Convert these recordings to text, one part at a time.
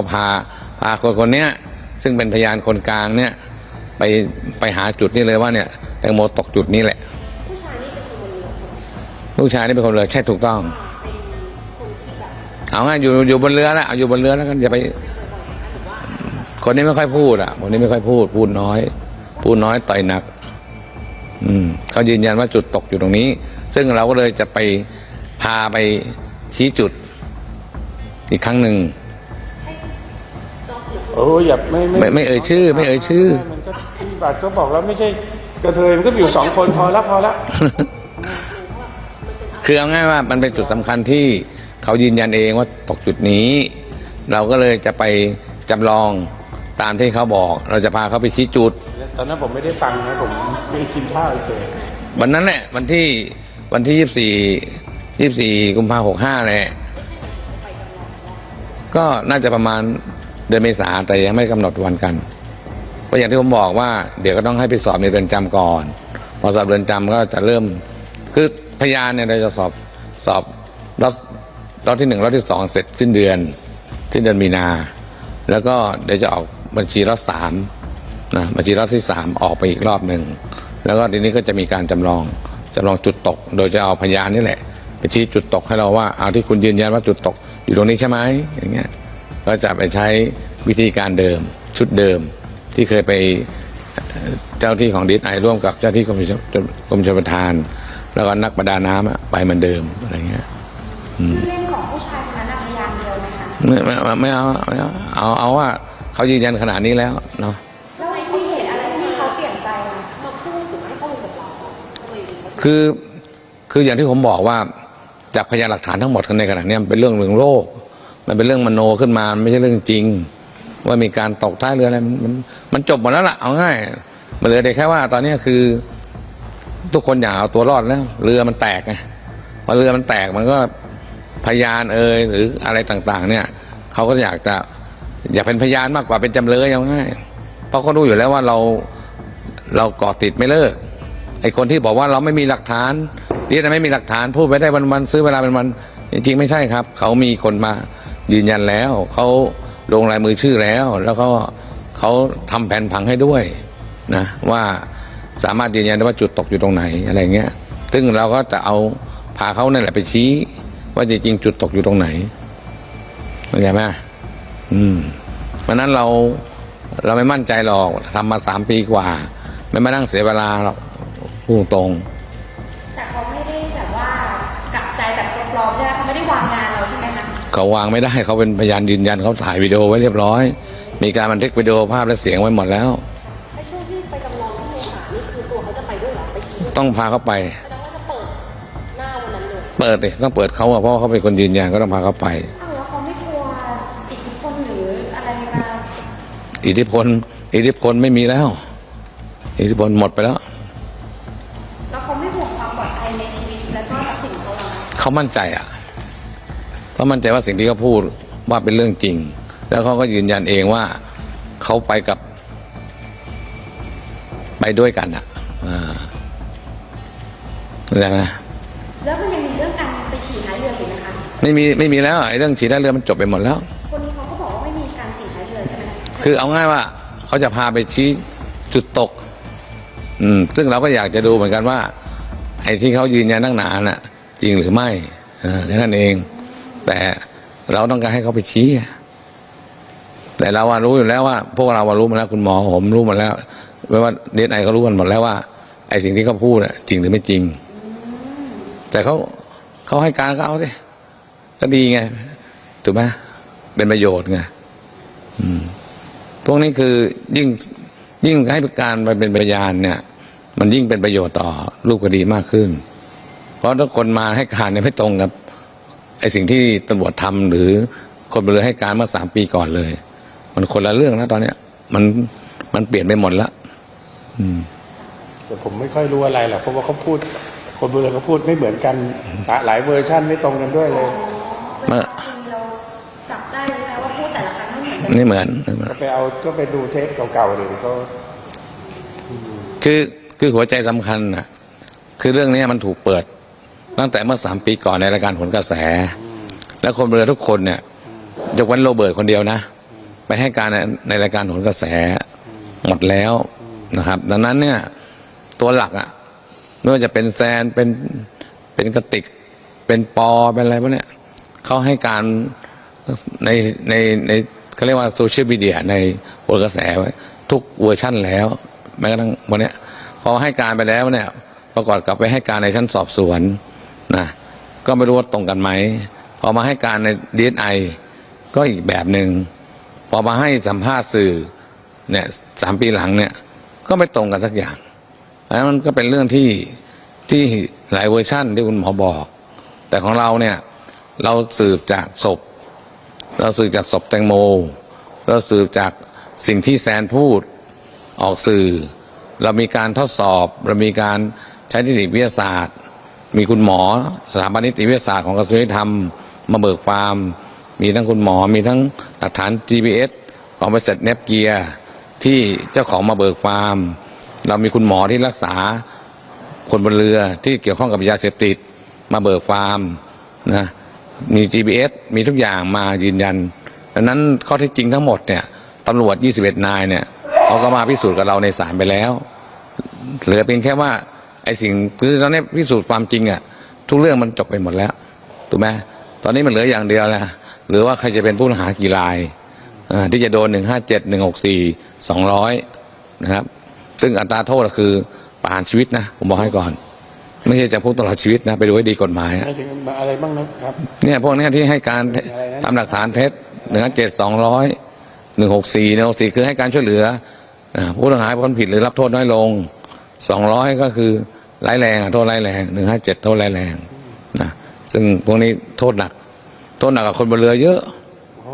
ก็พาพาคนคนเนี้ยซึ่งเป็นพยานคนกลางเนี่ยไปไปหาจุดนี้เลยว่าเนี่ยแตงโมตกจุดนี้แหละผู้ชายนี่เป็นคนบนเรือคนลูกชายนี่เป็นคนเรือใช่ถูกต้องเป็นคนที่แบบเอาง่ายอยู่อยู่บนเรือแล้วเอาอยู่บนเรือแล้วกันอย่าไป คนนี้ไม่ค่อยพูดอะ คนนี้ไม่ค่อยพูด พูดน้อย พูดน้อยต่อยหนัก อืมเขายืนยันว่าจุดตกอยู่ตรงนี้ ซึ่งเราก็เลยจะไปพาไปชี้จุดอีกครั้งหนึ่งจอบหรือ โอ้อย่าไม่ไม่ไม่เอ่ยชื่อ ไม่เอ่ยชื่อมันก็พี่บัตรก็บอกแล้วไม่ใช่กระเทยมันก็อยู่สองคนพอแล้วพอแล้วคือเอาง่ายว่ามันเป็นจุดสำคัญที่เขายืนยันเองว่าตกจุดนี้ เราก็เลยจะไปจำลองตามที่เขาบอก เราจะพาเขาไปชี้จุด ตอนนั้นผมไม่ได้ฟังนะผมไม่ได้กินข้าวเฉยวันนั้นแหละวันที่วันที่ยี่สี่ยี่สี่กุมภาหกห้าแหละก็น่าจะประมาณ เดือนเมษาแต่ยังไม่กำหนดวันกันเพราะอย่างที่ผมบอกว่า เดี๋ยวก็ต้องให้ไปสอบในเรือนจำก่อน พอสอบเรือนจำก็จะเริ่ม คือพยานเนี่ยเราจะสอบสอบรอบรอบที่หนึ่งรอบที่สองเสร็จสิ้นเดือนสิ้นเดือนมีนา แล้วก็เดี๋ยวจะออกบัญชีรอบสามนะบัญชีรอบที่สามออกไปอีกรอบหนึ่งแล้วก็ทีนี้ก็จะมีการจำลองจำลองจุดตก โดยจะเอาพยานนี่แหละไปชี้จุดตกให้เราว่าเอาที่คุณยืนยันว่าจุดตกอยู่ตรงนี้ใช่ไหมอย่างเงี้ย ก็จะไปใช้วิธีการเดิมชุดเดิมที่เคยไปเจ้าที่ของดีไอร่วมกับเจ้าที่กรมชลกรมชลประทาน แล้วก็นักประดาน้ำอะไปเหมือนเดิมอะไรเงี้ยชื่อเล่นของผู้ชายคนนั้นน่ะพยานเดียวไหมคะไม่ไม่ไม่ไม่เอาไม่เอาเอาเอาว่าเขายืนยันขนาดนี้แล้วเนาะแล้วในที่เหตุอะไรที่เขาเปลี่ยนใจมาพูดหรือมาให้ข้อมูลกับเราทำไมถึงคือคืออย่างที่ผมบอกว่าจากพยานหลักฐานทั้งหมดในขณะเนี้ยมันเป็นเรื่องเรื่องโลก มันเป็นเรื่องมโนขึ้นมาไม่ใช่เรื่องจริง ว่ามีการตกท้ายเรืออะไรมันมันจบหมดแล้วล่ะเอาง่ายมันเหลือแต่แค่ว่า ตอนนี้คือ ทุกคนอยากเอาตัวรอดแล้วเรือมันแตกไงพอเรือมันแตกมันก็พยานเอ่ยหรืออะไรต่างๆ เนี่ยเขาก็อยากจะอยากเป็นพยานมากกว่าเป็นจำเลยเอาง่ายเพราะเขารู้อยู่แล้วว่าเราเราเกาะติดไม่เลิกไอ้คนที่บอกว่าเราไม่มีหลักฐานนี่นะไม่มีหลักฐานพูดไปได้วันๆซื้อเวลาเป็นวันจริงๆ ไม่ใช่ครับ เขามีคนมา ยืนยันแล้วเขาลงลายมือชื่อแล้ว แล้วก็เขาทำแผนผังให้ด้วยนะว่าสามารถยืนยันได้ว่าจุดตกอยู่ตรงไหนอะไรเงี้ย ซึ่งเราก็จะเอาพาเขานั่นแหละไปชี้ ว่าจริงๆจุดตกอยู่ตรงไหนเข้าใจไหมอืมเพราะนั้นเราเราไม่มั่นใจหรอกทำมาสามปีกว่า ไม่มานั่งเสียเวลาหรอกพูดตรงแต่เขา เขาวางไม่ได้เขาเป็นพยานยืนยันเขาถ่ายวิดีโอไว้เรียบร้อย มีการบันทึกวิดีโอภาพและเสียงไว้หมดแล้ว ไอ้ช่วงที่ไปจำลองที่เมษานี่คือตัวเขาจะไปด้วยเหรอไปชี้ด้วยต้องพาเขาไป แสดงว่าจะเปิดหน้าวันนั้นเลยเปิดดิต้องเปิดเขาอะเพราะว่าเขาเป็นคนยืนยันก็ต้องพาเขาไป อ้าวแล้วเขาไม่กลัวอิทธิพลหรืออะไรในการอิทธิพล อิทธิพลไม่มีแล้ว อิทธิพลหมดไปแล้ว แล้วเขาไม่ห่วงความปลอดภัยในชีวิตและก็ทรัพย์สินเขาเหรอคะ เขามั่นใจอะ เขามั่นใจว่าสิ่งที่เขาพูดว่าเป็นเรื่องจริง แล้วเขาก็ยืนยันเองว่าเขาไปกับ ไปด้วยกันอะอ่าเข้าใจไหมแล้วมันยังมีเรื่องการไปฉี่ท้ายเรืออยู่นะคะ ไม่มีไม่มีแล้วไอ้เรื่องฉีดได้เรือมันจบไปหมดแล้ว คนนี้เขาก็บอกว่าไม่มีการฉี่ท้ายเรือใช่ไหมคือเอาง่ายว่าเขาจะพาไปชี้จุดตก อืม ซึ่งเราก็อยากจะดูเหมือนกันว่า ไอ้ที่เขายืนยันตั้งนานน่ะ จริงหรือไม่อ่าแค่นั้นเอง แต่เราต้องการให้เขาไปชี้แต่เราว่ารู้อยู่แล้วว่า พวกเราว่ารู้มาแล้วคุณหมอผมรู้หมดแล้วไม่ว่าเดนไอก็รู้กันหมดแล้วว่า ไอ้สิ่งที่เขาพูดน่ะจริงหรือไม่จริง แต่เขาเขาให้การก็เอาสิก็ดีไงถูกไหมเป็นประโยชน์ไงพวกนี้คือยิ่งยิ่งให้การไปเป็นพยานเนี่ย มันยิ่งเป็นประโยชน์ต่อรูปคดีมากขึ้น เพราะถ้าคนมาให้การเนี่ยไม่ตรงกับ ไอ้สิ่งที่ตำรวจทำหรือคนบนเรือให้การเมื่อสามปีก่อนเลย มันคนละเรื่องแล้วตอนเนี้ย มันมันเปลี่ยนไปหมดแล้วแต่ผมไม่ค่อยรู้อะไรหรอกเพราะว่าเขาพูด คนบนเรือเขาพูดไม่เหมือนกันหลายเวอร์ชันไม่ตรงกันด้วยเลยเมื่อทีเราจับได้ไหมว่าพูดแต่ละครั้งไม่เหมือนกันนี่เหมือนไม่เหมือน ก็ไปเอาก็ไปดูเทปเก่าๆดูเขาคือคือหัวใจสำคัญนะคือเรื่องนี้มันถูกเปิด ตั้งแต่เมื่อสามปีก่อนในรายการผลกระแส แล้วคนบนเรือทุกคนเนี่ยยกเว้นโรเบิร์ตคนเดียวนะ ไปให้การในในรายการโหนกระแสหมดแล้วนะครับ ดังนั้นเนี่ยตัวหลักอะไม่ว่าจะเป็นแซนเป็นเป็นกระติก เป็นปอเป็นอะไรพวกเนี้ยเขาให้การในในในเขาเรียกว่าโซเชียลมีเดียในโหนกระแสไว้ ทุกเวอร์ชั่นแล้วแม้กระทั่งวันนี้พอให้การไปแล้วเนี่ยประกอบกับไปให้การในชั้นสอบสวน นะก็ไม่รู้ว่าตรงกันไหมพอมาให้การในดีไอก็อีกแบบหนึ่งพอมาให้สัมภาษณ์สื่อเนี่ยสามปีหลังเนี่ยก็ไม่ตรงกันสักอย่างอันนั้นมันก็เป็นเรื่องที่ที่หลายเวอร์ชั่นที่คุณหมอบอก แต่ของเราเนี่ยเราสืบจากศพ เราสืบจากศพแตงโม เราสืบจากสิ่งที่แซนพูดออกสื่อ เรามีการทดสอบ เรามีการใช้เทคนิติวิทยาศาสตร์ มีคุณหมอสถาบันนิติวิทยาศาสตร์ของกระทรวงยุติธรรมมาเบิกฟาร์มมีทั้งคุณหมอมีทั้งหลักฐาน GPS ของบริษัทเนปเกียที่เจ้าของมาเบิกฟาร์ม เรามีคุณหมอที่รักษาคนบนเรือที่เกี่ยวข้องกับยาเสพติดมาเบิกฟาร์มนะมี GPS มีทุกอย่างมายืนยัน ดังนั้นข้อเท็จจริงทั้งหมดเนี่ยตำรวจ 21 นายเนี่ยเขาก็มาพิสูจน์กับเราในศาลไปแล้ว เหลือเพียงแค่ว่า อ้สิ่งคือตอนนี้พิสูจน์ความจริงอะทุกเรื่องมันจบไปหมดแล้วถูกไหมตอนนี้มันเหลืออย่างเดียวแหละหรือว่าใครจะเป็นผู้ต้องหากี่รายอ่าที่จะโดนหนึ่งห้าเจ็ดหนึ่งหกสี่สองร้อยนะครับ ซึ่งอัตราโทษก็คือประหารชีวิตนะ ผมบอกให้ก่อน ไม่ใช่จำคุกตลอดชีวิตนะ ไปดูให้ดีกฎหมายอะไม่ถึงอะไรบ้างนะครับ เนี่ยพวกเนี้ยที่ให้การอะไรนะทำหลักฐานเท็จหนึ่งเจ็ดสองร้อยหนึ่งหกสี่หนึ่งหกสี่คือให้การช่วยเหลืออ่าผู้ต้องหาพ้นผิดหรือรับโทษน้อยลงสองร้อยก็คือ ร้ายแรงอะโทษร้ายแรงหนึ่งห้าเจ็ดโทษร้ายแรงนะซึ่งพวกนี้โทษหนัก โทษหนักกับคนบนเรือเยอะโอ้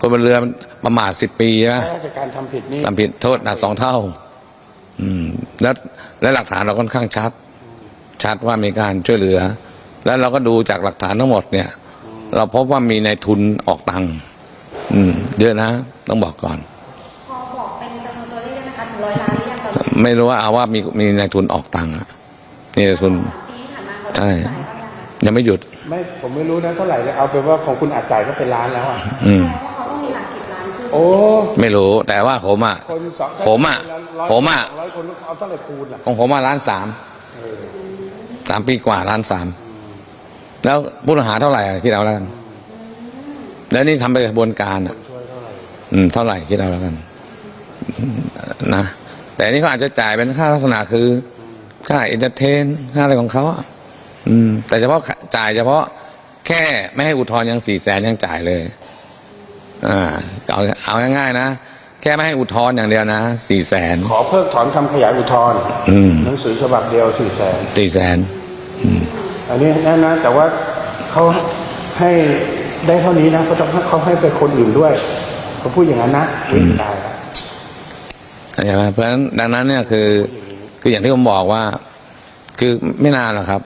คนบนเรือประมาทสิบปีใช่ไหมข้าราชการทำผิดนี่ทำผิดโทษหนักสองเท่า อืม แล้วและหลักฐานเราค่อนข้างชัด ชัดว่ามีการช่วยเหลือ แล้วเราก็ดูจากหลักฐานทั้งหมดเนี่ย เราพบว่ามีนายทุนออกตังค์อืมเยอะนะ ต้องบอกก่อน พอบอกเป็นจำนวนตัวเลขได้ไหมคะถึงร้อยล้านหรือยังตอนนี้ไม่รู้ว่าเอาว่ามีมีนายทุนออกตังค์อะ นี่นายทุนสามปีที่ผ่านมาเขาใช่จ่ายบ้างยังคะยังไม่หยุด ไม่ผมไม่รู้นะเท่าไหร่เลยเอาเป็นว่าของคุณอัดจ่ายก็เป็นล้านแล้วอะอืมแสดงว่าเขาต้องมีหลักสิบล้านขึ้นโอ้ไม่รู้ แต่ว่าผมอะคนสองผมอะร้ยผมอะร้อยคนเอาเท่าไหร่คูณล่ะของผมมาล้านสามเออสามปีกว่าล้านสามแล้วผู้ต้องหาเท่าไหร่อะคิดเอาแล้วกันแล้วนี่ทำไปกระบวนการอะช่วยเท่าไหร่อืมเท่าไหร่คิดเอาแล้วกันนะแต่อันนี่เขาอาจจะจ่ายเป็นค่าลักษณะคือ ค่าเอนเตอร์เทนค่าอะไรของเขาอะอืม แต่เฉพาะจ่ายเฉพาะแค่ไม่ให้อุทธรณ์ยังสี่แสนยังจ่ายเลย อ่า เอาเอาง่ายๆนะ แค่ไม่ให้อุทธรณ์อย่างเดียวนะสี่แสนขอเพิกถอนคำขยายอุทธรณ์อืมหนังสือฉบับเดียวสี่แสนสี่แสนอันนี้แน่นะแต่ว่าเขาให้ได้เท่านี้นะเขาต้องเขาให้ไปคนอื่นด้วยเขาพูดอย่างนั้นนะไม่ได้ละใช่ไหมเพราะฉะนั้นดังนั้นเนี่ยคือ คืออย่างที่ผมบอกว่า คือไม่นานหรอกครับ